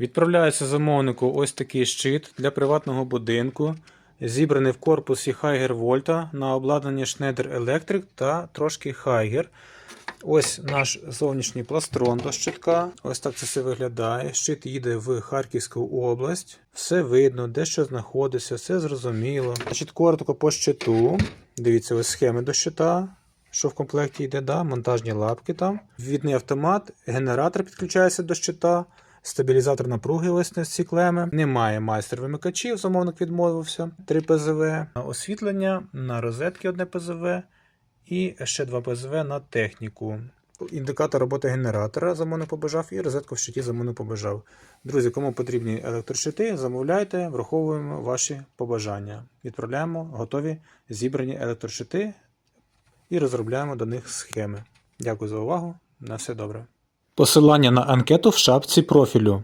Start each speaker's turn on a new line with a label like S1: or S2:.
S1: Відправляється замовнику ось такий щит для приватного будинку, зібраний в корпусі Хайгер Вольта на обладнанні Schneider Electric та трошки Хайгер. Ось наш зовнішній пластрон до щитка. Ось так це все виглядає. Щит їде в Харківську область. Все видно, де що знаходиться, все зрозуміло. Значить, коротко по щиту. Дивіться, ось схеми до щита. Що в комплекті йде, да? монтажні лапки там. Відний автомат, генератор підключається до щита, стабілізатор напруги ось на ці клеми. Немає майстер-вимикачів, замовник відмовився. 3 ПЗВ. Освітлення на розетки одне ПЗВ і ще два ПЗВ на техніку. Індикатор роботи генератора замовник побажав і розетку в щиті замовник побажав. Друзі, кому потрібні електрощити, замовляйте, враховуємо ваші побажання. Відправляємо готові зібрані електрощити і розробляємо до них схеми. Дякую за увагу. На все добре. Посилання на анкету в шапці профілю.